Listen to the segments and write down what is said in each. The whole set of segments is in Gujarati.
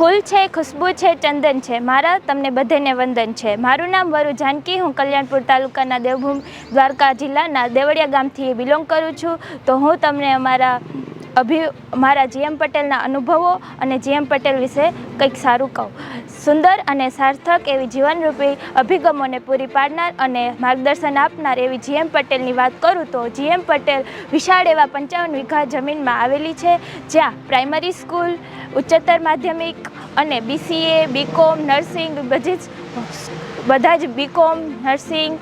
ફૂલ છે, ખુશ્બુ છે, ચંદન છે. મારા તમને બધેને વંદન છે. મારું નામ વરુ જાનકી, હું કલ્યાણપુર તાલુકાના દેવભૂમ દ્વારકા જિલ્લાના દેવળિયા ગામથી બિલોંગ કરું છું. તો હું તમને અમારા અભિ, મારા જીએમ પટેલના અનુભવો અને જીએમ પટેલ વિશે કંઈક સારું કહું. સુંદર અને સાર્થક એવી જીવનરૂપી અભિગમોને પૂરી પાડનાર અને માર્ગદર્શન આપનાર એવી જીએમ પટેલની વાત કરું તો જીએમ પટેલ વિશાળ એવા પંચાવન વીઘા જમીનમાં આવેલી છે, જ્યાં પ્રાઇમરી સ્કૂલ, ઉચ્ચતર માધ્યમિક અને બીસીએ બીકોમ નર્સિંગ, બધી જ, બધા જ બીકોમ નર્સિંગ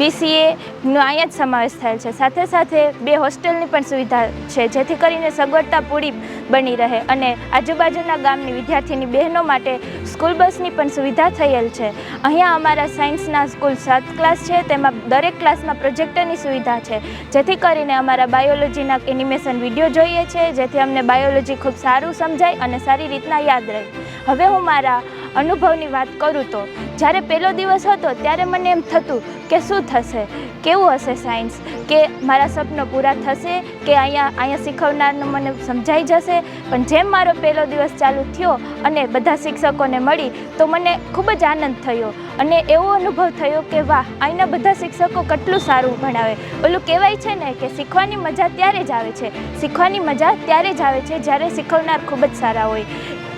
બીસીએનો અહીંયા જ સમાવેશ થયેલ છે. સાથે સાથે બે હોસ્ટેલની પણ સુવિધા છે, જેથી કરીને સગવડતા પૂરી બની રહે અને આજુબાજુના ગામની વિદ્યાર્થીની બહેનો માટે સ્કૂલ બસની પણ સુવિધા થયેલ છે. અહીંયા અમારા સાયન્સના સ્કૂલ સાત ક્લાસ છે, તેમાં દરેક ક્લાસમાં પ્રોજેક્ટરની સુવિધા છે. જેથી કરીને અમારા બાયોલોજીના એનિમેશન વીડિયો જોઈએ છે, જેથી અમને બાયોલોજી ખૂબ સારું સમજાય અને સારી રીતના યાદ રહે. હવે હું મારા અનુભવની વાત કરું તો, જ્યારે પહેલો દિવસ હતો ત્યારે મને એમ થતું કે શું થશે, કેવું હશે સાયન્સ કે મારા સપનો પૂરા થશે, કે અહીંયા અહીંયા શીખવનારનું મને સમજાઈ જશે? પણ જેમ મારો પહેલો દિવસ ચાલુ થયો અને બધા શિક્ષકોને મળી, તો મને ખૂબ જ આનંદ થયો. અને એવો અનુભવ થયો કે વાહ, અહીંના બધા શિક્ષકો કેટલું સારું ભણાવે. ઓલું કહેવાય છે ને કે શીખવાની મજા ત્યારે જ આવે છે. શીખવાની મજા ત્યારે જ આવે છે જ્યારે શીખવનાર ખૂબ જ સારા હોય.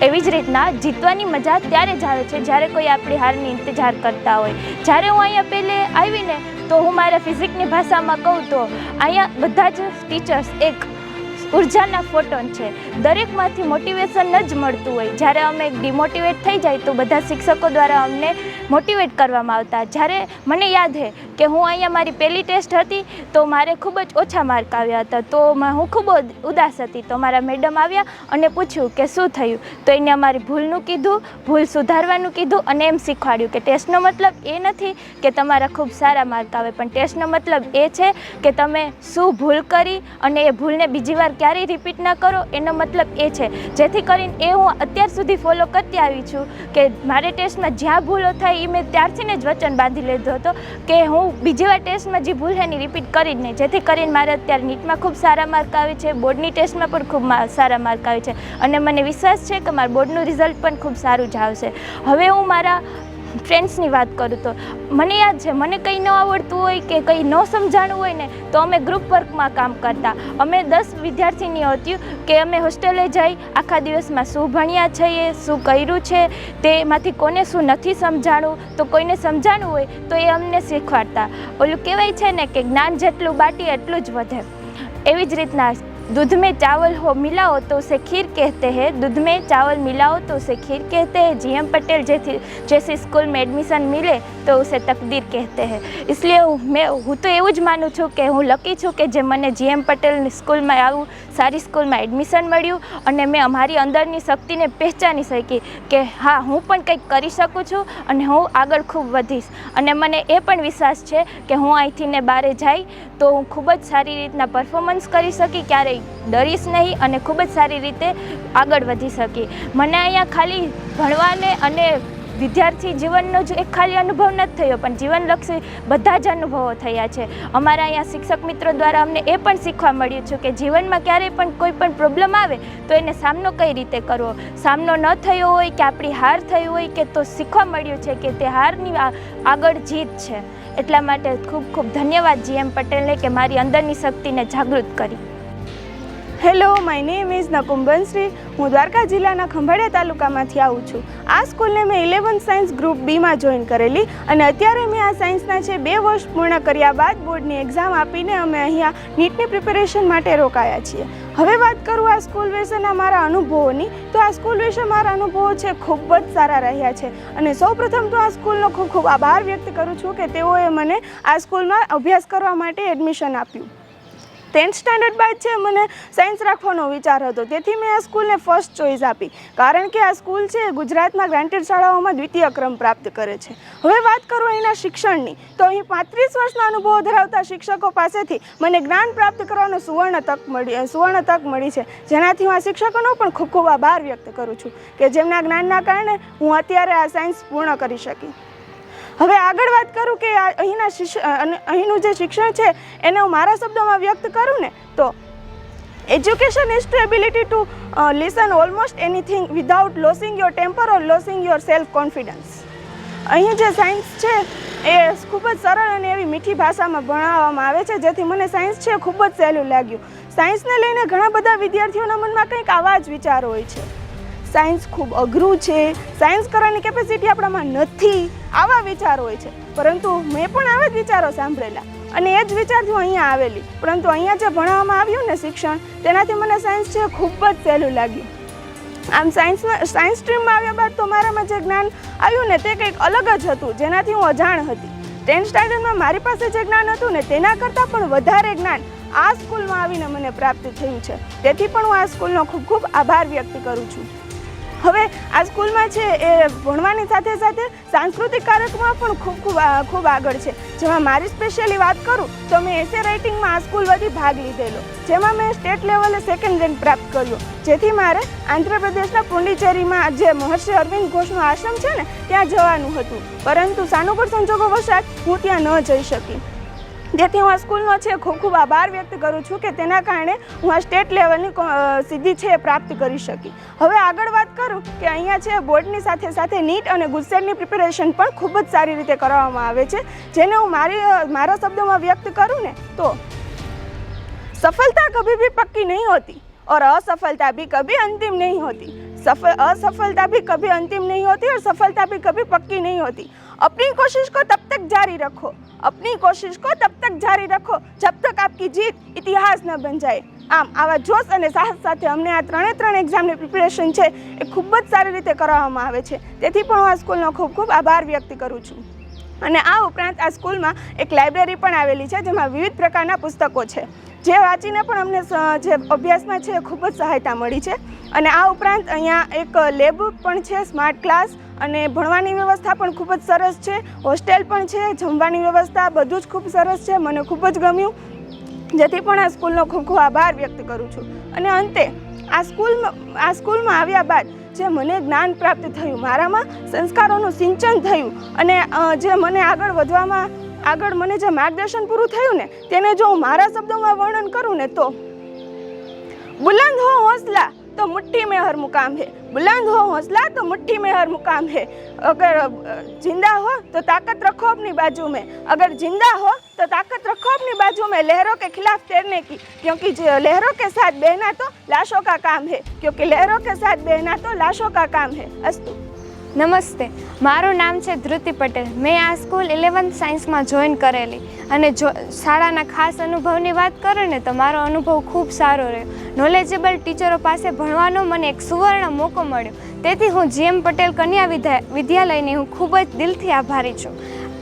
એવી જ રીતના જીતવાની મજા ત્યારે જ આવે છે જ્યારે કોઈ આપણી હારની ઇંતજાર કરતા હોય. જ્યારે હું અહીંયા પહેલે આવીને, તો હું મારા ફિઝિકની ભાષામાં કહું તો અહીંયા બધા જ ટીચર્સ એક ઉર્જાના ફોટોન છે. દરેકમાંથી મોટિવેશન જ મળતું હોય. જ્યારે અમે ડિમોટિવેટ થઈ જાય, તો બધા શિક્ષકો દ્વારા અમને મોટિવેટ કરવામાં આવતા. જ્યારે મને યાદ છે કે હું અહીંયા મારી પહેલી ટેસ્ટ હતી તો મારે ખૂબ જ ઓછા માર્ક આવ્યા હતા. તો હું ખૂબ ઉદ- ઉદાસ હતી. તો મારા મેડમ આવ્યા અને પૂછ્યું કે શું થયું? તો એને અમારી ભૂલનું કીધું, ભૂલ સુધારવાનું કીધું અને એમ શીખવાડ્યું કે ટેસ્ટનો મતલબ એ નથી કે તમારા ખૂબ સારા માર્ક આવે, પણ ટેસ્ટનો મતલબ એ છે કે તમે શું ભૂલ કરી અને એ ભૂલને બીજી વાર ક્યારેય રિપીટ ના કરો, એનો મતલબ એ છે. જેથી કરીને એ હું અત્યાર સુધી ફોલો કરતી આવી છું કે મારે ટેસ્ટમાં જ્યાં ભૂલો થાય એ મેં ત્યારથી જ વચન બાંધી લીધો હતો કે હું બીજી વાર ટેસ્ટમાં જે ભૂલ એની રિપીટ કરી જ નહીં. જેથી કરીને મારે અત્યારે નીટમાં ખૂબ સારા માર્ક આવે છે, બોર્ડની ટેસ્ટમાં પણ ખૂબ સારા માર્ક આવે છે. અને મને વિશ્વાસ છે કે મારા બોર્ડનું રિઝલ્ટ પણ ખૂબ સારું જ આવશે. હવે હું મારા ફ્રેન્ડ્સની વાત કરું તો, મને યાદ છે, મને કંઈ ન આવડતું હોય કે કંઈ ન સમજાણું હોય ને, તો અમે ગ્રુપ વર્કમાં કામ કરતા. અમે દસ વિદ્યાર્થીનીઓ હતી કે અમે હોસ્ટેલે જઈ, આખા દિવસમાં શું ભણ્યા છીએ શું કર્યું છે તેમાંથી કોને શું નથી સમજાણું, તો કોઈને સમજાણું હોય, તો એ અમને શીખવાડતા. ઓલું કહેવાય છે ને કે જ્ઞાન જેટલું બાટી એટલું જ વધે. એવી જ રીતના दूध में चावल हो मिलाओ तो उसे खीर कहते हैं दूध में चावल मिलाओ तो उसे खीर कहते हैं जीएम पटेल जैसी जैसी स्कूल में एडमिशन मिले તો ઉસે તકદીર કહેતે હે इसलिए હું- મેં હું તો એવું જ માનું છું કે હું લકી છું કે જે મને જીએમ પટેલની સ્કૂલમાં આવું સારી સ્કૂલમાં એડમિશન મળ્યું અને મેં અમારી અંદરની શક્તિને પહેચાની શકી કે હા હું પણ કંઈક કરી શકું છું અને હું આગળ ખૂબ વધીશ અને મને એ પણ વિશ્વાસ છે કે હું અહીંથી ને બારે જાય તો હું ખૂબ જ સારી રીતના પરફોર્મન્સ કરી શકી ક્યારેય ડરીશ નહીં અને ખૂબ જ સારી રીતે આગળ વધી શકી મને અહીંયા ખાલી ભણવાને અને વિદ્યાર્થી જીવનનો જ એક ખાલી અનુભવ નથી થયો, પણ જીવનલક્ષી બધા જ અનુભવો થયા છે. અમારા અહીંયા શિક્ષક મિત્રો દ્વારા અમને એ પણ શીખવા મળ્યું છે કે જીવનમાં ક્યારેય પણ કોઈ પણ પ્રોબ્લેમ આવે તો એને સામનો કઈ રીતે કરવો? સામનો ન થયો હોય કે આપણી હાર થઈ હોય કે તો શીખવા મળ્યું છે કે તે હારની આગળ જીત છે. એટલા માટે ખૂબ ખૂબ ધન્યવાદ જીએમ પટેલને કે મારી અંદરની શક્તિને જાગૃત કરી. હેલો, માય નેમ ઇઝ નકુંબનશ્રી. હું દ્વારકા જિલ્લાના ખંભાળિયા તાલુકામાંથી આવું છું. આ સ્કૂલને મેં ઇલેવન સાયન્સ ગ્રુપ બીમાં જોઈન કરેલી અને અત્યારે મેં આ સાયન્સના છે બે વર્ષ પૂર્ણ કર્યા બાદ બોર્ડની એક્ઝામ આપીને અમે અહીંયા નીટની પ્રિપેરેશન માટે રોકાયા છીએ. હવે વાત કરું આ સ્કૂલ વિશેના મારા અનુભવોની, તો આ સ્કૂલ વિશે મારા અનુભવો છે ખૂબ જ સારા રહ્યા છે. અને સૌપ્રથમ તો આ સ્કૂલનો ખૂબ ખૂબ આભાર વ્યક્ત કરું છું કે તેઓએ મને આ સ્કૂલમાં અભ્યાસ કરવા માટે એડમિશન આપ્યું. ટેન્થ સ્ટાન્ડર્ડ બાદ છે મને સાયન્સ રાખવાનો વિચાર હતો. તેથી મેં આ સ્કૂલને ફર્સ્ટ ચોઇસ આપી. કારણ કે આ સ્કૂલ છે ગુજરાતમાં ગ્રાન્ટેડ શાળાઓમાં દ્વિતીય ક્રમ પ્રાપ્ત કરે છે. હવે વાત કરું અહીંના શિક્ષણની. તો અહીં પાંત્રીસ વર્ષના અનુભવો ધરાવતા શિક્ષકો પાસેથી મને જ્ઞાન પ્રાપ્ત કરવાનો સુવર્ણ તક મળી સુવર્ણ તક મળી છે. જેનાથી હું આ શિક્ષકોનો પણ ખૂબ ખૂબ આભાર વ્યક્ત કરું છું કે જેમના જ્ઞાનના કારણે હું અત્યારે આ સાયન્સ પૂર્ણ કરી શકી. હવે આગળ વાત કરું કે અહીંના અહીંનું જે શિક્ષણ છે, એને હું મારા શબ્દોમાં વ્યક્ત કરું ને, તો education is to ability to listen almost anything without losing your temper or losing your self confidence અહીં જે સાયન્સ છે, એ ખૂબ જ સરળ અને એવી મીઠી ભાષામાં ભણાવવામાં આવે છે, જેથી મને સાયન્સ છે ખૂબ જ સહેલું લાગ્યું. સાયન્સને લઈને ઘણા બધા વિદ્યાર્થીઓના મનમાં કંઈક આવા જ વિચારો હોય છે. સાયન્સ ખૂબ અઘરું છે. સાયન્સ કરવાની કેપેસિટી આપણામાં નથી. આવા વિચારો હોય છે. પરંતુ મેં પણ આવા જ વિચારો સાંભળેલા. અને એ જ વિચારથી હું અહીંયા આવેલી. પરંતુ અહીંયા જે ભણાવવામાં આવ્યું ને શિક્ષણ, તેનાથી મને સાયન્સ છે ખૂબ જ સહેલું લાગ્યું. આમ સાયન્સમાં સાયન્સ સ્ટ્રીમમાં આવ્યા બાદ તો મારામાં જે જ્ઞાન આવ્યું ને તે કંઈક અલગ જ હતું. જેનાથી હું અજાણ હતી. ટેન્થ સ્ટાન્ડર્ડમાં મારી પાસે જે જ્ઞાન હતું ને તેના કરતાં પણ વધારે જ્ઞાન આ સ્કૂલમાં આવીને મને પ્રાપ્ત થયું છે. તેથી પણ હું આ સ્કૂલનો ખૂબ ખૂબ આભાર વ્યક્ત કરું છું. હવે આ સ્કૂલમાં છે એ ભણવાની સાથે સાથે સાંસ્કૃતિક કાર્યક્રમમાં પણ ખૂબ ખૂબ ખૂબ આગળ છે. જેમાં મારી સ્પેશિયલી વાત કરું તો મેં એસે રાઇટિંગમાં આ સ્કૂલ વધી ભાગ લીધેલો. જેમાં મેં સ્ટેટ લેવલે સેકન્ડ રેન્ક પ્રાપ્ત કર્યો. જેથી મારે આંધ્રપ્રદેશના પુંડિચેરીમાં જે મહર્ષિ અરવિંદ ઘોષનું આશ્રમ છે ને, ત્યાં જવાનું હતું. પરંતુ સાનુકૂળ સંજોગો વસાત હું ત્યાં ન જઈ શકી. જેથી હું આ સ્કૂલનો છે ખૂબ ખૂબ આભાર વ્યક્ત કરું છું કે તેના કારણે હું આ સ્ટેટ લેવલની કો- અ, સિદ્ધિ છે એ પ્રાપ્ત કરી શકી હવે આગળ વાત કરું કે અહીંયા છે બોર્ડની સાથે સાથે નીટ અને ગુજસેટની પ્રિપેરેશન પણ ખૂબ જ સારી રીતે કરવામાં આવે છે જેને હું મારી અ, મારા શબ્દોમાં વ્યક્ત કરું ને તો सफलता कभी भी पक्की नहीं होती और असफलता भी कभी अंतिम नहीं होती सफल असफलता भी कभी अंतिम नहीं होती और सफलता भी कभी पक्की नहीं होती अपनी कोशिश को तब तक जारी रखो अपनी कोशिश को तब तक जारी रखो जब तक आपकी जीत इतिहास न बन जाए આમ આવા જોશ અને સાહસ સાથે અમને આ ત્રણે ત્રણ એક્ઝામની પ્રિપેરેશન છે એ ખૂબ જ સારી રીતે કરાવવામાં આવે છે તેથી પણ હું આ સ્કૂલનો ખૂબ ખૂબ આભાર વ્યક્ત કરું છું અને આ ઉપરાંત આ સ્કૂલમાં એક લાઇબ્રેરી પણ આવેલી છે જેમાં વિવિધ પ્રકારના પુસ્તકો છે જે વાંચીને પણ અમને સ- જે અભ્યાસમાં છે એ ખૂબ જ સહાયતા મળી છે અને આ ઉપરાંત અહીંયા એક લેબ પણ છે સ્માર્ટ ક્લાસ અને ભણવાની વ્યવસ્થા પણ ખૂબ જ સરસ છે. હોસ્ટેલ પણ છે, જમવાની વ્યવસ્થા બધું જ ખૂબ સરસ છે, મને ખૂબ જ ગમ્યું. જેથી પણ આ સ્કૂલનો ખૂબ ખૂબ આભાર વ્યક્ત કરું છું. અને અંતે, આ સ્કૂલમાં આ સ્કૂલમાં આવ્યા બાદ જે મને જ્ઞાન પ્રાપ્ત થયું, મારામાં સંસ્કારોનું સિંચન થયું અને જે મને આગળ વધવામાં, આગળ મને જે માર્ગદર્શન પૂરું થયું ને, તેને જો હું મારા શબ્દોમાં વર્ણન કરું ને તો, બુલંદ હો હોસલા तो मुट्ठी में हर मुकाम है। बुलंद हो, हौसला तो मुट्ठी में हर मुकाम है। अगर ज़िंदा हो तो ताकत रखो अपनी बाजू में। अगर ज़िंदा हो तो ताकत रखो अपनी बाजू में लहरों के खिलाफ तैरने की। क्योंकि लहरों के साथ बहना तो लाशों का काम है। क्योंकि लहरों के साथ बहना तो लाशों का काम है। अस्तु। નમસ્તે. મારું નામ છે ધ્રુતિ પટેલ. મેં આ સ્કૂલ ઇલેવન્થ સાયન્સમાં જોઈન કરેલી. અને જો શાળાના ખાસ અનુભવની વાત કરું ને, તો મારો અનુભવ ખૂબ સારો રહ્યો. નોલેજેબલ ટીચરો પાસે ભણવાનો મને એક સુવર્ણ મોકો મળ્યો. તેથી હું જીએમ પટેલ કન્યા વિદ્યા વિદ્યાલયની હું ખૂબ જ દિલથી આભારી છું.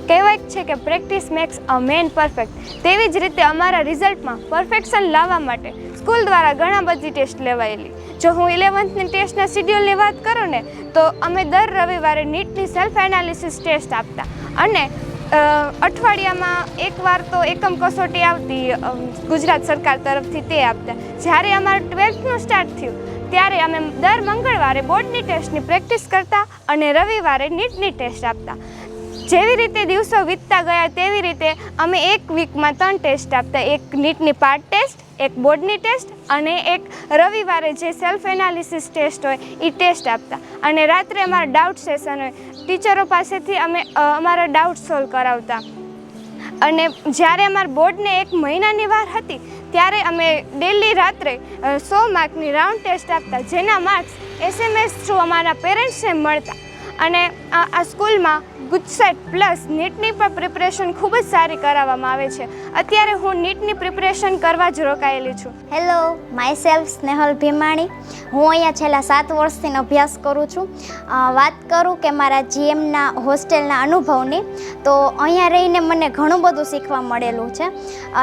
કહેવાય છે કે practice makes a man perfect તેવી જ રીતે અમારા રિઝલ્ટમાં પરફેક્શન લાવવા માટે સ્કૂલ દ્વારા ઘણા બધી ટેસ્ટ લેવાયેલી. જો હું ઇલેવન્થની ટેસ્ટના શિડ્યુલની વાત કરું ને, તો અમે દર રવિવારે નીટની સેલ્ફ એનાલિસિસ ટેસ્ટ આપતા. અને અઠવાડિયામાં એકવાર તો એકમ કસોટી આવતી ગુજરાત સરકાર તરફથી તે આપતા. જ્યારે અમારું ટ્વેલ્થનું સ્ટાર્ટ થયું, ત્યારે અમે દર મંગળવારે બોર્ડની ટેસ્ટની પ્રેક્ટિસ કરતા અને રવિવારે નીટની ટેસ્ટ આપતા. જેવી રીતે દિવસો વીતતા ગયા, તેવી રીતે અમે એક વીકમાં ત્રણ ટેસ્ટ આપતા. એક નીટની પાર્ટ ટેસ્ટ એક બોર્ડની ટેસ્ટ અને એક રવિવારે જે સેલ્ફ એનાલિસિસ ટેસ્ટ હોય એ ટેસ્ટ આપતા. અને રાત્રે અમારા ડાઉટ સેશન હોય. ટીચરો પાસેથી અમે અમારા ડાઉટ સોલ્વ કરાવતા. અને જ્યારે અમારા બોર્ડને એક મહિનાની વાર હતી, ત્યારે અમે ડેલી રાત્રે સો માર્કની રાઉન્ડ ટેસ્ટ આપતા, જેના માર્ક્સ એસએમએસ થ્રુ અમારા પેરેન્ટ્સને મળતા. અને આ સ્કૂલમાં ગુજસેટ પ્લસ નીટની પણ પ્રિપરેશન ખૂબ જ સારી કરાવવામાં આવે છે. અત્યારે હું નીટની પ્રિપરેશન કરવા જ રોકાયેલી છું. Hello myself Snehal Bhimani. હું અહીંયા છેલ્લા સાત વર્ષથી અભ્યાસ કરું છું. વાત કરું કે મારા જીએમના હોસ્ટેલના અનુભવની, તો અહીંયા રહીને મને ઘણું બધું શીખવા મળેલું છે.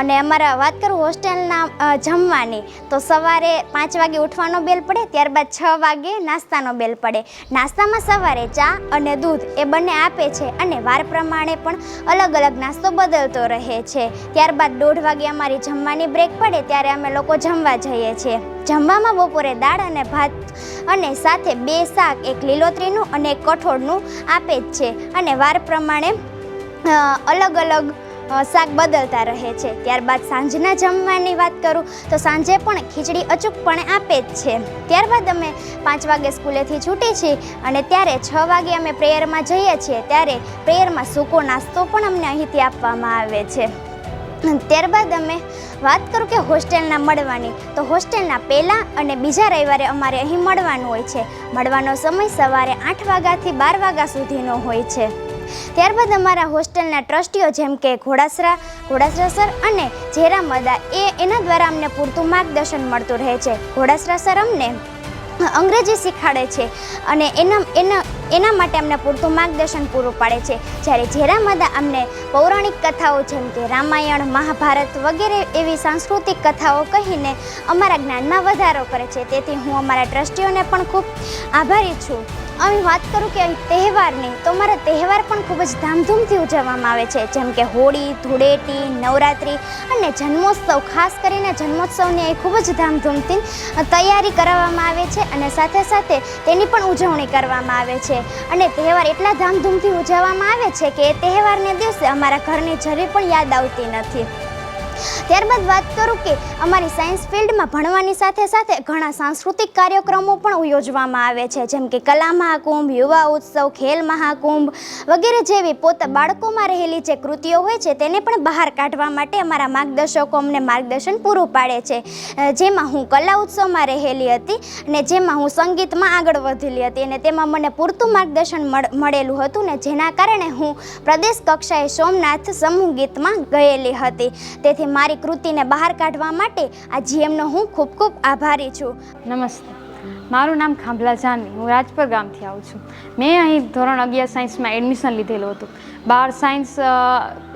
અને અમારા, વાત કરું હોસ્ટેલના જમવાની, તો સવારે પાંચ વાગે ઉઠવાનો બેલ પડે, ત્યારબાદ છ વાગે નાસ્તાનો બેલ પડે. નાસ્તામાં સવારે ચા અને દૂધ એ બંને આપે છે અને વાર પ્રમાણે પણ અલગ અલગ નાસ્તો બદલતો રહે છે. ત્યારબાદ દોઢ વાગે અમારી જમવાની બ્રેક પડે ત્યારે અમે લોકો જમવા જઈએ છીએ. જમવામાં બપોરે દાળ અને ભાત અને સાથે બે શાક, એક લીલોતરીનું અને એક કઠોળનું આપે જ છે. અને વાર પ્રમાણે અલગ અલગ શાક બદલતા રહે છે. ત્યારબાદ સાંજના જમવાની વાત કરું તો સાંજે પણ ખીચડી અચૂકપણે આપે જ છે. ત્યારબાદ અમે પાંચ વાગે સ્કૂલેથી છૂટી છીએ અને ત્યારે છ વાગે અમે પ્રેયરમાં જઈએ છીએ. ત્યારે પ્રેયરમાં સૂકો નાસ્તો પણ અમને અહીંથી આપવામાં આવે છે. ત્યારબાદ અમે વાત કરું કે હોસ્ટેલના મળવાની. તો હોસ્ટેલના પહેલાં અને બીજા રવિવારે અમારે અહીં મળવાનું હોય છે. મળવાનો સમય સવારે આઠ વાગ્યાથી બાર વાગ્યા સુધીનો હોય છે. ત્યારબાદ અમારા હોસ્ટેલના ટ્રસ્ટીઓ જેમ કે ઘોડાસરા ઘોડાસરા સર અને જેરામદા એ એના દ્વારા અમને પૂરતું માર્ગદર્શન મળતું રહે છે. ઘોડાસરા સર અમને અંગ્રેજી શીખવાડે છે અને એના એના એના માટે અમને પૂરતું માર્ગદર્શન પૂરું પાડે છે. જ્યારે જેરામદા અમને પૌરાણિક કથાઓ જેમ કે રામાયણ, મહાભારત વગેરે એવી સાંસ્કૃતિક કથાઓ કહીને અમારા જ્ઞાનમાં વધારો કરે છે. તેથી હું અમારા ટ્રસ્ટીઓને પણ ખૂબ આભારી છું. અમે વાત કરું કે તહેવારની, તો અમારા તહેવાર પણ ખૂબ જ ધામધૂમથી ઉજવવામાં આવે છે. જેમ કે હોળી, ધૂળેટી, નવરાત્રિ અને જન્મોત્સવ. ખાસ કરીને જન્મોત્સવની અહીં ખૂબ જ ધામધૂમથી તૈયારી કરાવવામાં આવે છે અને સાથે સાથે તેની પણ ઉજવણી કરવામાં આવે છે. અને તહેવાર એટલા ધામધૂમથી ઉજવવામાં આવે છે કે એ તહેવારને દિવસે અમારા ઘરની જરી પણ યાદ આવતી નથી. ત્યારબાદ વાત કરું કે અમારી સાયન્સ ફિલ્ડમાં ભણવાની સાથે સાથે ઘણા સાંસ્કૃતિક કાર્યક્રમો પણ યોજવામાં આવે છે. જેમ કે કલા મહાકુંભ, યુવા ઉત્સવ, ખેલ મહાકુંભ વગેરે જેવી પોતા બાળકોમાં રહેલી જે કૃતિઓ હોય છે તેને પણ બહાર કાઢવા માટે અમારા માર્ગદર્શકો અમને માર્ગદર્શન પૂરું પાડે છે. જેમાં હું કલા ઉત્સવમાં રહેલી હતી અને જેમાં હું સંગીતમાં આગળ વધેલી હતી અને તેમાં મને પૂરતું માર્ગદર્શન મળ- મળેલું હતું ને જેના કારણે હું પ્રદેશ કક્ષાએ સોમનાથ સમૂહ ગીતમાં ગયેલી હતી. તેથી મારી કૃતિને બહાર કાઢવા માટે આ જીએમનો હું ખૂબ ખૂબ આભારી છું. નમસ્તે. મારું નામ ખાંભલા જાનવી. હું રાજપર ગામથી આવું છું. મેં અહીં ધોરણ અગિયાર સાયન્સમાં એડમિશન લીધેલું હતું. બાર સાયન્સ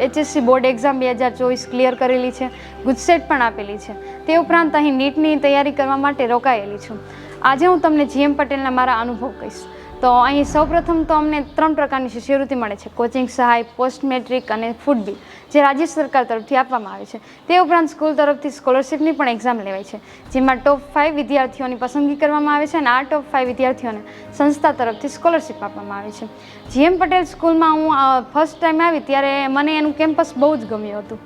એચએસસી બોર્ડ એક્ઝામ બે હજાર ચોવીસ ક્લિયર કરેલી છે. ગુજસેટ પણ આપેલી છે. તે ઉપરાંત અહીં નીટની તૈયારી કરવા માટે રોકાયેલી છું. આજે હું તમને જીએમ પટેલના મારા અનુભવ કહીશ. તો અહીં સૌપ્રથમ તો અમને ત્રણ પ્રકારની શિષ્યવૃત્તિ મળે છે. કોચિંગ સહાય પોસ્ટ મેટ્રિક અને ફૂડ બિલ જે રાજ્ય સરકાર તરફથી આપવામાં આવે છે. તે ઉપરાંત સ્કૂલ તરફથી સ્કોલરશિપની પણ એક્ઝામ લેવાય છે. જેમાં ટોપ ફાઇવ વિદ્યાર્થીઓની પસંદગી કરવામાં આવે છે અને આ ટોપ ફાઇવ વિદ્યાર્થીઓને સંસ્થા તરફથી સ્કોલરશિપ આપવામાં આવે છે. જીએમ પટેલ સ્કૂલમાં હું ફર્સ્ટ ટાઈમ આવી ત્યારે મને એનું કેમ્પસ બહુ જ ગમ્યું હતું.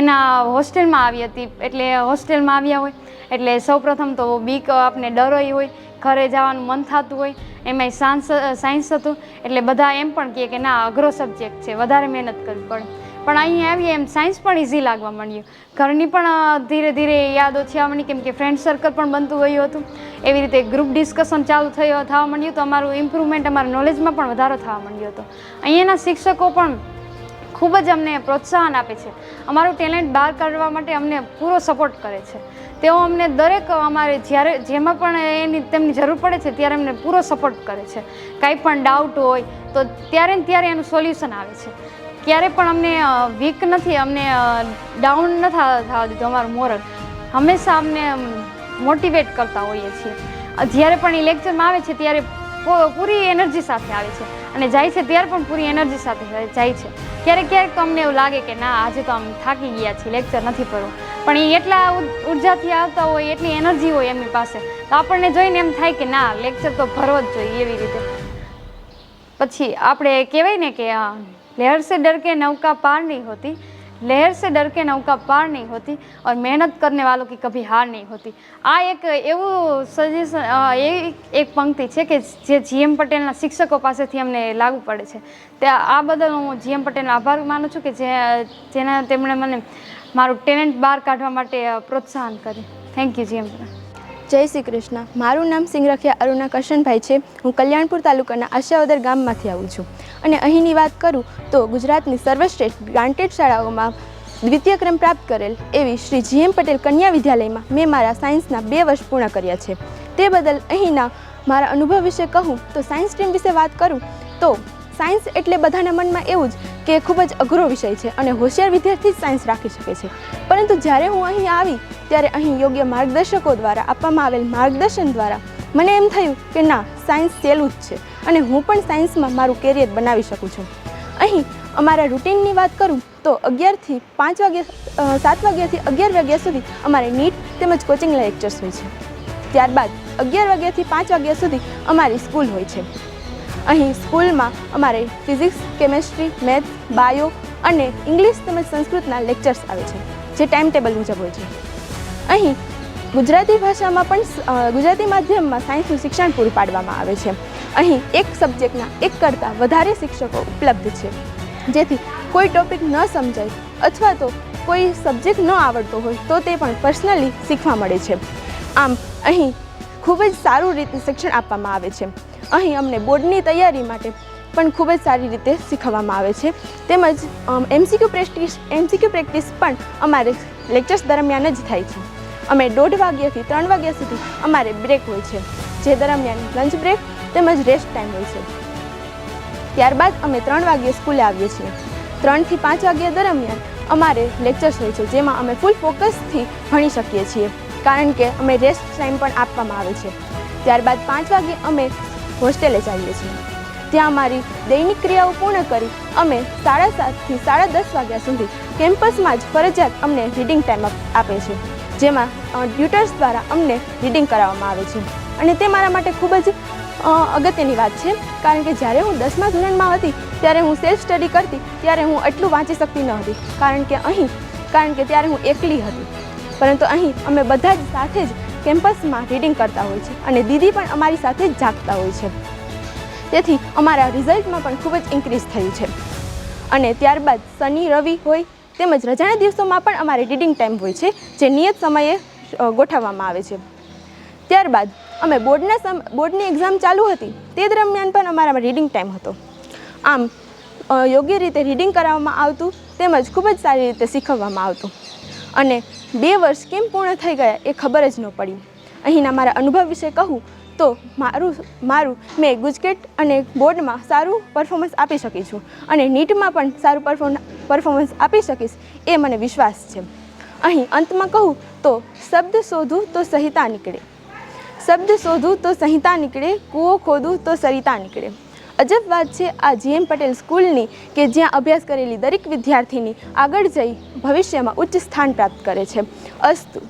એના હોસ્ટેલમાં આવી હતી, એટલે હોસ્ટેલમાં આવ્યા હોય. એટલે સૌપ્રથમ તો બીક આપને ડર હોય ઘરે જવાનું મન થતું હોય, એમાંય સાયન્સ સાયન્સ હતું. એટલે બધા એમ પણ કહે કે ના, અઘરો સબ્જેક્ટ છે, વધારે મહેનત કરવી પડે. પણ અહીં આવીએ એમ સાયન્સ પણ ઇઝી લાગવા માંડ્યું. ઘરની પણ ધીરે ધીરે યાદ ઓછી આવવાની કેમ કે ફ્રેન્ડ સર્કલ પણ બનતું ગયું હતું. એવી રીતે ગ્રુપ ડિસ્કશન ચાલુ થયો, થવા માંડ્યું તો અમારું ઇમ્પ્રુવમેન્ટ અમારા નોલેજમાં પણ વધારો થવા માંડ્યો હતો. અહીંયાના શિક્ષકો પણ ખૂબ જ અમને પ્રોત્સાહન આપે છે. અમારું ટેલેન્ટ બહાર કાઢવા માટે અમને પૂરો સપોર્ટ કરે છે. તેઓ અમને દરેક અમારે જ્યારે, જેમાં પણ એની, તેમની જરૂર પડે છે, ત્યારે અમને પૂરો સપોર્ટ કરે છે. કાંઈ પણ ડાઉટ હોય, તો ત્યારે ને ત્યારે એનું સોલ્યુશન આવે છે. ક્યારે પણ અમને વીક નથી, અમને ડાઉન ન થવા દીધું અમારું મોરલ હંમેશા અમને મોટિવેટ કરતા હોઈએ છીએ. જ્યારે પણ એ લેક્ચરમાં આવે છે, ત્યારે પૂરી એનર્જી સાથે આવે છે. અને જાય છે, ત્યારે પણ પૂરી એનર્જી સાથે જાય છે. ક્યારેક ક્યારેક અમને એવું લાગે કે, ના, આજે તો આમ થાકી ગયા છીએ લેક્ચર નથી ભરવું પણ એ એટલા ઉર્જાથી આવતા હોય, એટલી એનર્જી હોય એમની પાસે, તો આપણને જોઈને એમ થાય કે, ના લેક્ચર તો ભરવો જ જોઈએ એવી રીતે. પછી આપણે કહેવાય ને કે આ, લહેર સે ડર કે નૌકા પાર નહીં હોતી લહેર સે ડર કે નૌકા પાર નહીં હોતી और મહેનત करने वालों की कभी हार नहीं होती આ એક એવું સજેશન એવી એક પંક્તિ છે કે જે જીએમ પટેલના શિક્ષકો પાસેથી અમને લાગુ પડે છે તે આ બદલ હું જીએમ પટેલનો આભાર માનું છું કે જે જેના તેમણે મને મારું ટેલેન્ટ બહાર કાઢવા માટે અ, પ્રોત્સાહન કર્યું થેન્ક યુ જીએમ પટેલ જય શ્રી કૃષ્ણ. મારું નામ સિંગરખિયા અરુણા કરશનભાઈ છે. હું કલ્યાણપુર તાલુકાના આશાવદર ગામમાંથી આવું છું. અને અહીંની વાત કરું તો ગુજરાતની સર્વશ્રેષ્ઠ ગ્રાન્ટેડ શાળાઓમાં દ્વિતીય ક્રમ પ્રાપ્ત કરેલ એવી શ્રી જીએમ પટેલ કન્યા વિદ્યાલયમાં મેં મારા સાયન્સના બે વર્ષ પૂર્ણ કર્યા છે. તે બદલ અહીંના મારા અનુભવ વિશે કહું તો સાયન્સ સ્ટ્રીમ વિશે વાત કરું તો સાયન્સ એટલે બધાના મનમાં એવું જ કે ખૂબ જ અઘરો વિષય છે અને હોશિયાર વિદ્યાર્થી જ સાયન્સ રાખી શકે છે. પરંતુ જ્યારે હું અહીં આવી, ત્યારે અહીં યોગ્ય માર્ગદર્શકો દ્વારા આપવામાં આવેલ માર્ગદર્શન દ્વારા મને એમ થયું કે ના, સાયન્સ સહેલું જ છે અને હું પણ સાયન્સમાં મારું કેરિયર બનાવી શકું છું. અહીં અમારા રૂટીનની વાત કરું તો અગિયારથી પાંચ વાગ્યા સાત વાગ્યાથી અગિયાર વાગ્યા સુધી અમારે નીટ તેમજ કોચિંગ લેક્ચર્સ હોય છે. ત્યારબાદ અગિયાર વાગ્યાથી પાંચ વાગ્યા સુધી અમારી સ્કૂલ હોય છે. અહીં સ્કૂલમાં અમારે ફિઝિક્સ, કેમેસ્ટ્રી, મેથ્સ, બાયો અને ઇંગ્લિશ તેમજ સંસ્કૃતના લેક્ચર્સ આવે છે, જે ટાઈમ ટેબલ મુજબ હોય છે. અહીં ગુજરાતી ભાષામાં પણ ગુજરાતી માધ્યમમાં સાયન્સનું શિક્ષણ પૂરું પાડવામાં આવે છે. અહીં એક સબ્જેક્ટના એક કરતાં વધારે શિક્ષકો ઉપલબ્ધ છે, જેથી કોઈ ટોપિક ન સમજાય અથવા તો કોઈ સબ્જેક્ટ ન આવડતો હોય તો તે પણ પર્સનલી શીખવા મળે છે. આમ અહીં ખૂબ જ સારું રીતે શિક્ષણ આપવામાં આવે છે. અહીં અમને બોર્ડની તૈયારી માટે પણ ખૂબ જ સારી રીતે શીખવવામાં આવે છે. તેમજ એમસીક્યુ પ્રેક્ટિસ એમસીક્યુ પ્રેક્ટિસ પણ અમારે લેક્ચર્સ દરમિયાન જ થાય છે. અમે દોઢ વાગ્યાથી ત્રણ વાગ્યા સુધી અમારે બ્રેક હોય છે, જે દરમિયાન લંચ બ્રેક તેમજ રેસ્ટ ટાઈમ હોય છે. ત્યારબાદ અમે ત્રણ વાગ્યે સ્કૂલે આવીએ છીએ. ત્રણથી પાંચ વાગ્યા દરમિયાન અમારે લેક્ચર્સ હોય છે, જેમાં અમે ફૂલ ફોકસથી ભણી શકીએ છીએ. કારણ કે અમે રેસ્ટ ટાઈમ પણ આપવામાં આવે છે. ત્યારબાદ પાંચ વાગે અમે હોસ્ટેલે જઈએ છીએ. ત્યાં અમારી દૈનિક ક્રિયાઓ પૂર્ણ કરી અમે સાડા સાતથી સાડા દસ વાગ્યા સુધી કેમ્પસમાં જ ફરજિયાત અમને રીડિંગ ટાઈમ આપે છે. જેમાં ટ્યુટર્સ દ્વારા અમને રીડિંગ કરાવવામાં આવે છે. અને તે મારા માટે ખૂબ જ અગત્યની વાત છે, કારણ કે જ્યારે હું દસમા ધોરણમાં હતી, ત્યારે હું સેલ્ફ સ્ટડી કરતી, ત્યારે હું એટલું વાંચી શકતી ન હતી. કારણ કે અહીં, કારણ કે ત્યારે હું એકલી હતી. પરંતુ અહીં અમે બધા જ સાથે જ કેમ્પસમાં રીડિંગ કરતા હોય છે અને દીદી પણ અમારી સાથે જ જાગતા હોય છે. તેથી અમારા રિઝલ્ટમાં પણ ખૂબ જ ઇન્ક્રીઝ થયું છે. અને ત્યારબાદ શનિ, રવિ હોય તેમજ રજાના દિવસોમાં પણ અમારે રીડિંગ ટાઈમ હોય છે, જે નિયત સમયે ગોઠવવામાં આવે છે. ત્યારબાદ અમે બોર્ડના સમ, બોર્ડની એક્ઝામ ચાલુ હતી, તે દરમિયાન પણ અમારામાં રીડિંગ ટાઈમ હતો. આમ યોગ્ય રીતે રીડિંગ કરાવવામાં આવતું તેમજ ખૂબ જ સારી રીતે શીખવવામાં આવતું. અને બે વર્ષ કેમ પૂર્ણ થઈ ગયા એ ખબર જ ન પડી. અહીંના મારા અનુભવ વિશે કહું તો મારું મારું મેં ગુજકેટ અને બોર્ડમાં સારું પરફોર્મન્સ આપી શકી છું અને નીટમાં પણ સારું પરફોર્મ પરફોર્મન્સ આપી શકીશ એ મને વિશ્વાસ છે. અહીં અંતમાં કહું તો શબ્દ શોધું તો સંહિતા નીકળે. શબ્દ શોધું તો સંહિતા નીકળે, કૂવો ખોદું તો સરિતા નીકળે. અજબ વાત છે આ જીએમ પટેલ સ્કૂલની કે જ્યાં અભ્યાસ કરેલી દરેક વિદ્યાર્થીની આગળ જઈ ભવિષ્યમાં ઉચ્ચ સ્થાન પ્રાપ્ત કરે છે. અસ્તુ.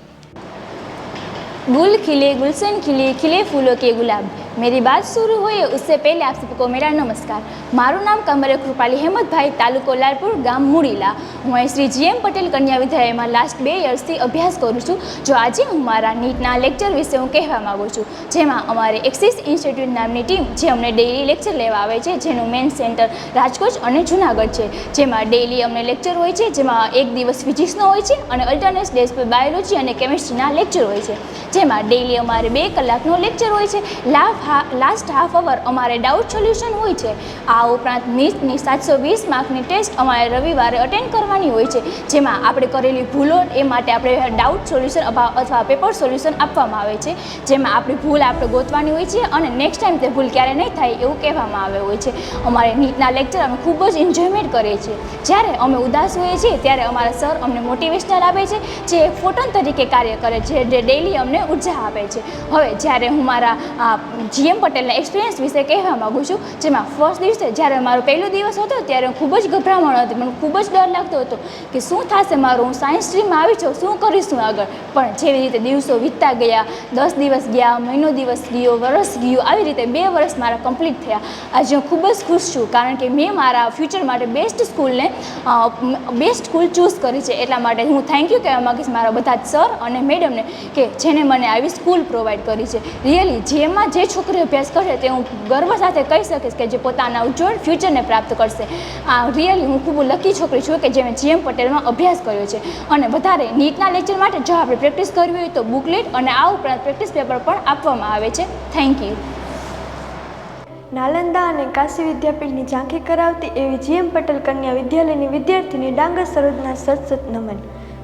ગુલ ખીલે, ગુલશન ખીલે ખીલે ફૂલો કે ગુલાબ. मेरी बात शुरू हुई उससे पहले आप सबको मेरा नमस्कार મારું નામ કમરે કૃપાલી હેમતભાઈ તાલુકો લાલપુર ગામ મુડીલા હું અહીં શ્રી જીએમ પટેલ કન્યા વિદ્યાલયમાં લાસ્ટ બે યર્સથી અભ્યાસ કરું છું જો આજે હું મારા નીટના લેક્ચર વિશે હું કહેવા માગું છું જેમાં અમારે એક્સિસ ઇન્સ્ટિટ્યૂટ નામની ટીમ જે અમને ડેઇલી લેક્ચર લેવા આવે છે જેનું મેઇન સેન્ટર રાજકોટ અને જુનાગઢ છે જેમાં ડેઇલી અમને લેક્ચર હોય છે જેમાં એક દિવસ ફિઝિક્સનો હોય છે અને અલ્ટરનેટ ડેઝ પર બાયોલોજી અને કેમિસ્ટ્રીના લેક્ચર હોય છે જેમાં ડેઇલી અમારે બે કલાકનો લેક્ચર હોય છે લાફ લાસ્ટ હાફ અવર અમારે ડાઉટ સોલ્યુશન હોય છે. આ ઉપરાંત નીટની સાતસો વીસ માર્કની ટેસ્ટ અમારે રવિવારે અટેન્ડ કરવાની હોય છે. જેમાં આપણે કરેલી ભૂલો એ માટે આપણે ડાઉટ સોલ્યુશન અથવા પેપર સોલ્યુશન આપવામાં આવે છે. જેમાં આપણી ભૂલ આપણે ગોતવાની હોય છે અને નેક્સ્ટ ટાઈમ તે ભૂલ ક્યારે નહીં થાય એવું કહેવામાં આવે હોય છે. અમારે નીટના લેક્ચર અમે ખૂબ જ એન્જોયમેન્ટ કરીએ છીએ જ્યારે અમે ઉદાસ હોઈએ છીએ, ત્યારે અમારા સર અમને મોટિવેશનલ આપે છે, જે ફોટોન તરીકે કાર્ય કરે છે, જે ડેલી અમને ઊર્જા આપે છે. હવે જ્યારે હું મારા જીએમ પટેલના એક્સપિરિયન્સ વિશે કહેવા માગું છું. જેમાં ફર્સ્ટ દિવસે જ્યારે મારો પહેલો દિવસ હતો, ત્યારે હું ખૂબ જ ગભરામણ હતી. મને ખૂબ જ ડર લાગતો હતો કે શું થશે મારું, હું સાયન્સ સ્ટ્રીમમાં આવી છું શું કરીશું આગળ? પણ જેવી રીતે દિવસો વીતતા ગયા, દસ દિવસ ગયા, મહિનો દિવસ ગયો, વરસ ગયું, આવી રીતે બે વર્ષ મારા કમ્પ્લીટ થયા. આજે હું ખૂબ જ ખુશ છું, કારણ કે મેં મારા ફ્યુચર માટે બેસ્ટ સ્કૂલને બેસ્ટ સ્કૂલ ચૂઝ કરી છે. એટલા માટે હું થેન્ક યુ કહેવા માગીશ મારા બધા જ સર અને મેડમને કે જેને મને આવી સ્કૂલ પ્રોવાઈડ કરી છે. રિયલી જેમાં જે છોકરી અભ્યાસ કરશે તે હું ગર્વ સાથે કહી શકીશ કે જે પોતાના ઉજ્જવળ ફ્યુચરને પ્રાપ્ત કરશે. આ રિયલી હું ખૂબ લકી છોકરી છું કે જે મેં જીએમ પટેલમાં અભ્યાસ કર્યો છે. અને વધારે નીટના લેક્ચર માટે જો આપણે પ્રેક્ટિસ કરવી હોય તો બુકલેટ અને આ ઉપરાંત પ્રેક્ટિસ પેપર પણ આપવામાં આવે છે. થેન્ક યુ નાલંદા અને કાશી વિદ્યાપીઠની ઝાંખી કરાવતી એવી જીએમ પટેલ કન્યા વિદ્યાલયની વિદ્યાર્થીની ડાંગર સરોદના સત સત નમન.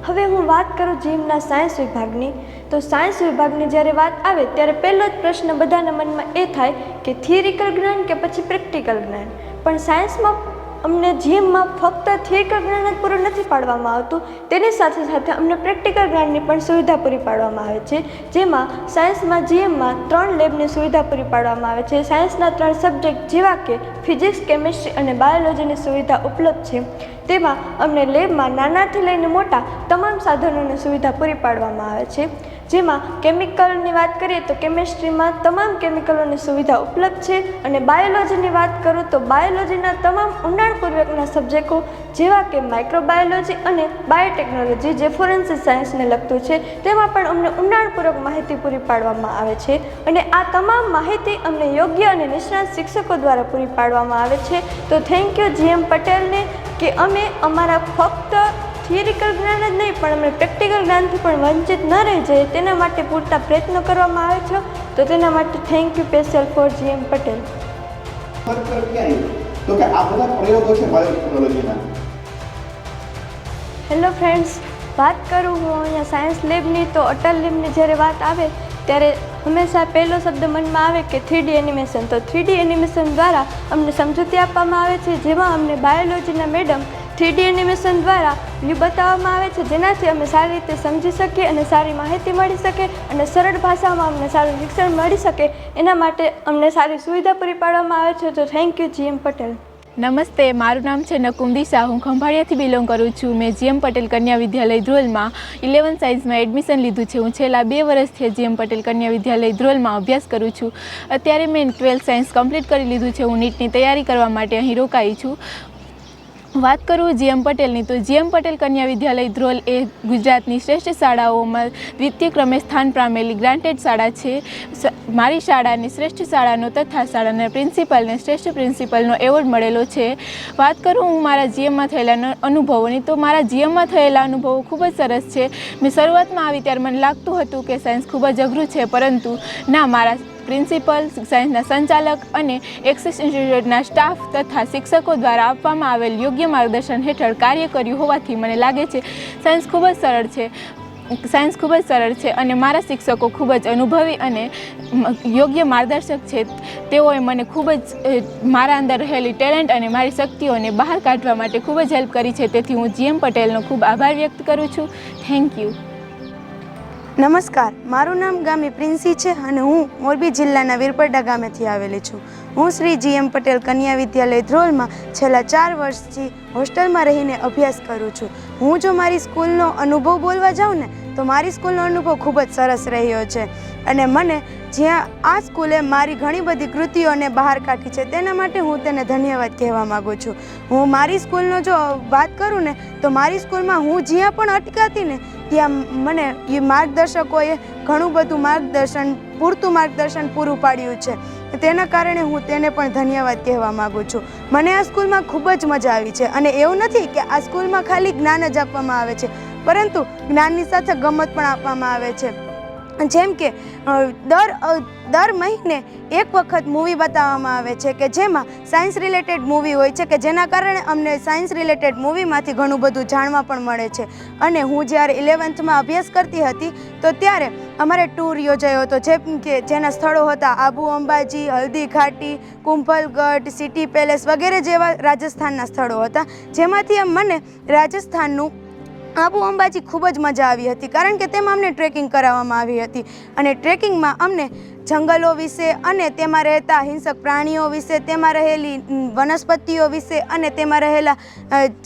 હવે હું વાત કરું જીમના સાયન્સ વિભાગની, તો સાયન્સ વિભાગની જ્યારે વાત આવે, ત્યારે પહેલો જ પ્રશ્ન બધાના મનમાં એ થાય કે થિયરિકલ જ્ઞાન કે પછી પ્રેક્ટિકલ જ્ઞાન. પણ સાયન્સમાં અમને જીમમાં ફક્ત થિયરિકલ જ્ઞાન જ પૂરું નથી પાડવામાં આવતું, તેની સાથે સાથે અમને પ્રેક્ટિકલ જ્ઞાનની પણ સુવિધા પૂરી પાડવામાં આવે છે. જેમાં સાયન્સમાં જીએમમાં ત્રણ લેબની સુવિધા પૂરી પાડવામાં આવે છે. સાયન્સના ત્રણ સબ્જેક્ટ જેવા કે ફિઝિક્સ કેમિસ્ટ્રી અને બાયોલોજીની સુવિધા ઉપલબ્ધ છે. તેમાં અમને લેબમાં નાનાથી લઈને મોટા તમામ સાધનોની સુવિધા પૂરી પાડવામાં આવે છે. જેમાં કેમિકલની વાત કરીએ તો કેમિસ્ટ્રીમાં તમામ કેમિકલોની સુવિધા ઉપલબ્ધ છે અને બાયોલોજીની વાત કરું તો બાયોલોજીના તમામ ઊંડાણપૂર્વકના સબ્જેક્ટો જેવા કે માઇક્રોબાયોલોજી અને બાયોટેકનોલોજી જે ફોરેન્સિક સાયન્સને લગતું છે તેમાં પણ અમને ઊંડાણપૂર્વક માહિતી પૂરી પાડવામાં આવે છે અને આ તમામ માહિતી અમને યોગ્ય અને નિષ્ણાત શિક્ષકો દ્વારા પૂરી પાડવામાં આવે છે. તો થેન્ક યુ જીએમ પટેલને કે અમે અમારા ફક્ત થિયરિકલ જ્ઞાન જ નહીં પણ અમે પ્રેક્ટિકલ જ્ઞાનથી પણ વંચિત ન રહી જઈએ તેના માટે પૂરતા પ્રયત્નો કરવામાં આવે છે. તો તેના માટે thank you special for GM Patel ફરક ક્યાં રહ્યું? તો કે આ બધા પ્રયોગો છે બાયોટેકનોલોજીના. હેલો ફ્રેન્ડ્સ વાત કરું હું અહીંયા સાયન્સ લેબની તો અટલ લેબની જ્યારે વાત આવે ત્યારે હંમેશા પહેલો શબ્દ મનમાં આવે કે થ્રીડી એનિમેશન તો થ્રીડી એનિમેશન દ્વારા અમને સમજૂતી આપવામાં આવે છે, જેમાં અમને બાયોલોજીના મેડમ થ્રીડી એનિમેશન દ્વારા વ્યૂ બતાવવામાં આવે છે, જેનાથી અમે સારી રીતે સમજી શકીએ અને સારી માહિતી મળી શકે અને સરળ ભાષામાં અમને સારું શિક્ષણ મળી શકે. એના માટે અમને સારી સુવિધા પૂરી પાડવામાં આવે છે. તો થેન્ક યુ જીએમ પટેલ નમસ્તે, મારું નામ છે નકુંદી દિશા હું ખંભાળિયાથી બિલોંગ કરું છું. મેં જીએમ પટેલ કન્યા વિદ્યાલય ધ્રોલમાં ઇલેવન સાયન્સમાં એડમિશન લીધું છે. હું છેલ્લા બે વર્ષથી જીએમ પટેલ કન્યા વિદ્યાલય ધ્રોલમાં અભ્યાસ કરું છું. અત્યારે મેં ટ્વેલ્થ સાયન્સ કમ્પ્લીટ કરી લીધું છે. હું નીટની તૈયારી કરવા માટે અહીં રોકાઈ છું. વાત કરું જીએમ પટેલની, તો જીએમ પટેલ કન્યા વિદ્યાલય ધ્રોલ એ ગુજરાતની શ્રેષ્ઠ શાળાઓમાં દ્વિતીય ક્રમે સ્થાન પામેલી ગ્રાન્ટેડ શાળા છે. મારી શાળાની શ્રેષ્ઠ શાળાનો તથા શાળાના પ્રિન્સિપલને શ્રેષ્ઠ પ્રિન્સિપલનો એવોર્ડ મળેલો છે. વાત કરું હું મારા જીએમમાં થયેલા અનુભવોની, તો મારા જીએમમાં થયેલા અનુભવો ખૂબ જ સરસ છે. મેં શરૂઆતમાં આવી ત્યારે મને લાગતું હતું કે સાયન્સ ખૂબ જ અઘરું છે, પરંતુ ના, મારા પ્રિન્સિપલ, સાયન્સના સંચાલક અને એક્સિસ ઇન્સ્ટિટ્યૂટના સ્ટાફ તથા શિક્ષકો દ્વારા આપવામાં આવેલ યોગ્ય માર્ગદર્શન હેઠળ કાર્ય કર્યું હોવાથી મને લાગે છે, સાયન્સ ખૂબ જ સરળ છે. સાયન્સ ખૂબ જ સરળ છે અને મારા શિક્ષકો ખૂબ જ અનુભવી અને યોગ્ય માર્ગદર્શક છે. તેઓએ મને ખૂબ જ મારા અંદર રહેલી ટેલેન્ટ અને મારી શક્તિઓને બહાર કાઢવા માટે ખૂબ જ હેલ્પ કરી છે. તેથી હું જીએમ પટેલનો ખૂબ આભાર વ્યક્ત કરું છું. Thank you. નમસ્કાર, મારું નામ ગામી પ્રિન્સી છે અને હું મોરબી જિલ્લાના વીરપરડા ગામેથી આવેલી છું. હું શ્રી જીએમ પટેલ કન્યા વિદ્યાલય ધ્રોલમાં છેલ્લા ચાર વર્ષથી હોસ્ટેલમાં રહીને અભ્યાસ કરું છું. હું જો મારી સ્કૂલનો અનુભવ બોલવા જાઉં ને તો મારી સ્કૂલનો અનુભવ ખૂબ જ સરસ રહ્યો છે. અને મને જ્યાં આ સ્કૂલે મારી ઘણી બધી કૃતિઓને બહાર કાઢી છે, તેના માટે હું તેને ધન્યવાદ કહેવા માગું છું. હું મારી સ્કૂલનો જો વાત કરું ને, તો મારી સ્કૂલમાં હું જ્યાં પણ અટકાતી ને, ત્યાં મને એ માર્ગદર્શકોએ ઘણું બધું માર્ગદર્શન, પૂરતું માર્ગદર્શન પૂરું પાડ્યું છે. તેના કારણે હું તેને પણ ધન્યવાદ કહેવા માગું છું. મને આ સ્કૂલમાં ખૂબ જ મજા આવી છે. અને એવું નથી કે આ સ્કૂલમાં ખાલી જ્ઞાન જ આપવામાં આવે છે. પરંતુ જ્ઞાનની સાથે ગમત પણ આપવામાં આવે છે. જેમ કે દર દર મહિને એક વખત મૂવી બતાવવામાં આવે છે કે જેમાં સાયન્સ રિલેટેડ મૂવી હોય છે કે જેના કારણે અમને સાયન્સ રિલેટેડ મૂવીમાંથી ઘણું બધું જાણવા પણ મળે છે. અને હું જ્યારે ઇલેવન્થમાં અભ્યાસ કરતી હતી, તો ત્યારે અમારે ટૂર યોજાયો હતો, જેમ કે જેના સ્થળો હતા આબુ અંબાજી, હલ્દી ઘાટી, કુંભલગઢ સિટી પેલેસ વગેરે જેવા રાજસ્થાનના સ્થળો હતા. જેમાંથી મને રાજસ્થાનનું આબુ અંબાજી ખૂબ જ મજા આવી હતી, કારણ કે તેમાં અમને ટ્રેકિંગ કરાવવામાં આવી હતી. અને ટ્રેકિંગમાં અમને જંગલો વિશે અને તેમાં રહેતા હિંસક પ્રાણીઓ વિશે, તેમાં રહેલી વનસ્પતિઓ વિશે અને તેમાં રહેલા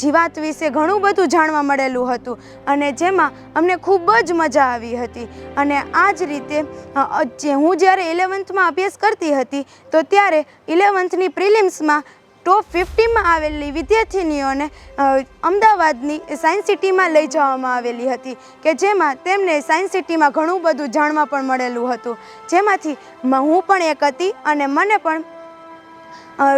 જીવાત વિશે ઘણું બધું જાણવા મળેલું હતું. અને જેમાં અમને ખૂબ જ મજા આવી હતી. અને આ જ રીતે હું જ્યારે ઇલેવન્થમાં અભ્યાસ કરતી હતી, તો ત્યારે ઇલેવન્થની પ્રિલિમ્સમાં ટોપ ફિફ્ટીમાં આવેલી વિદ્યાર્થિનીઓને અમદાવાદની સાયન્સ સિટીમાં લઈ જવામાં આવેલી હતી, કે જેમાં તેમને સાયન્સ સિટીમાં ઘણું બધું જાણવા પણ મળેલું હતું. જેમાંથી હું પણ એક હતી અને મને પણ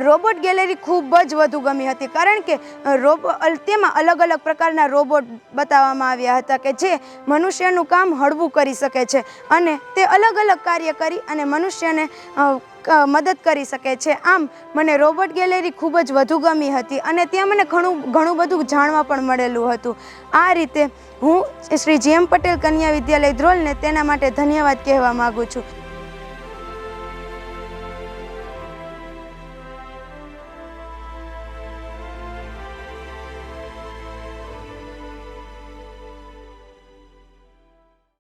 રોબોટ ગેલેરી ખૂબ જ વધુ ગમી હતી, કારણ કે રોબો તેમાં અલગ અલગ પ્રકારના રોબોટ બતાવવામાં આવ્યા હતા, કે જે મનુષ્યનું કામ હળવું કરી શકે છે અને તે અલગ અલગ કાર્ય કરી અને મનુષ્યને મદદ કરી શકે છે. આમ, મને રોબોટ ગેલેરી ખૂબ જ વધુ ગમી હતી અને ત્યાં મને ઘણું ઘણું બધું જાણવા પણ મળેલું હતું. આ રીતે હું શ્રી જીએમ પટેલ કન્યા વિદ્યાલય ધ્રોલને તેના માટે ધન્યવાદ કહેવા માગું છું.